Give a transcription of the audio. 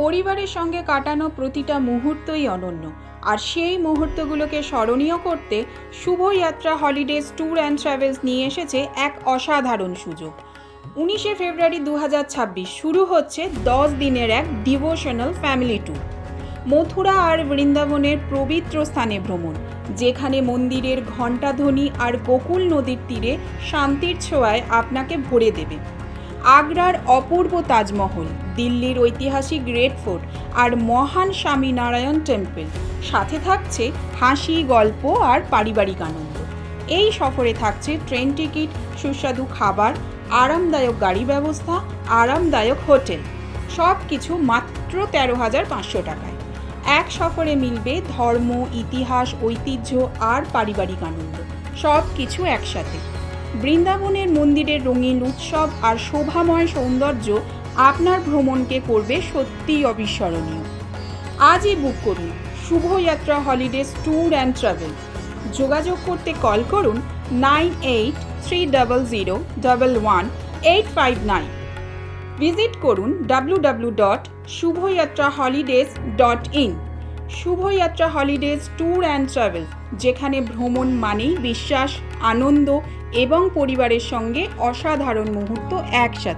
পরিবারের সঙ্গে কাটানো প্রতিটা মুহূর্তই অনন্য। আর সেই মুহূর্তগুলোকে স্মরণীয় করতে Shubhayatra holidays tour and travels নিয়ে এসেছে এক অসাধারণ সুযোগ। উনিশে ফেব্রুয়ারি দু হাজার ছাব্বিশ শুরু হচ্ছে দশ দিনের এক ডিভোশনাল ফ্যামিলি ট্যুর। মথুরা আর বৃন্দাবনের পবিত্র স্থানে ভ্রমণ, যেখানে মন্দিরের ঘণ্টাধ্বনি আর গোকুল নদীর তীরে শান্তির ছোঁয়ায় আপনাকে ভরে দেবে। আগ্রার অপূর্ব তাজমহল, দিল্লির ঐতিহাসিক রেড ফোর্ট আর মহান স্বামীনারায়ণ টেম্পল। সাথে থাকছে হাসি, গল্প আর পারিবারিক আনন্দ। এই সফরে থাকছে ট্রেন টিকিট, সুস্বাদু খাবার, আরামদায়ক গাড়ি ব্যবস্থা, আরামদায়ক হোটেল। সব কিছু মাত্র তেরো হাজার পাঁচশো টাকায়। এক সফরে মিলবে ধর্ম, ইতিহাস, ঐতিহ্য আর পারিবারিক আনন্দ। সব কিছু একসাথে। বৃন্দাবনের মন্দিরের রঙিন উৎসব আর শোভাময় সৌন্দর্য আপনার ভ্রমণকে করবে সত্যিই অবিস্মরণীয়। আজই বুক করুন। Shubhayatra holidays tour and travel যোগাযোগ করতে কল করুন nine eight three double zero double one eight five nine visit করুন W W dot Shubhayatra holidays dot in Shubhayatra holidays tour and travel যেখানে ভ্রমণ মানেই বিশ্বাস আনন্দ এবং পরিবারের সঙ্গে অসাধারণ মুহূর্ত একসাথে।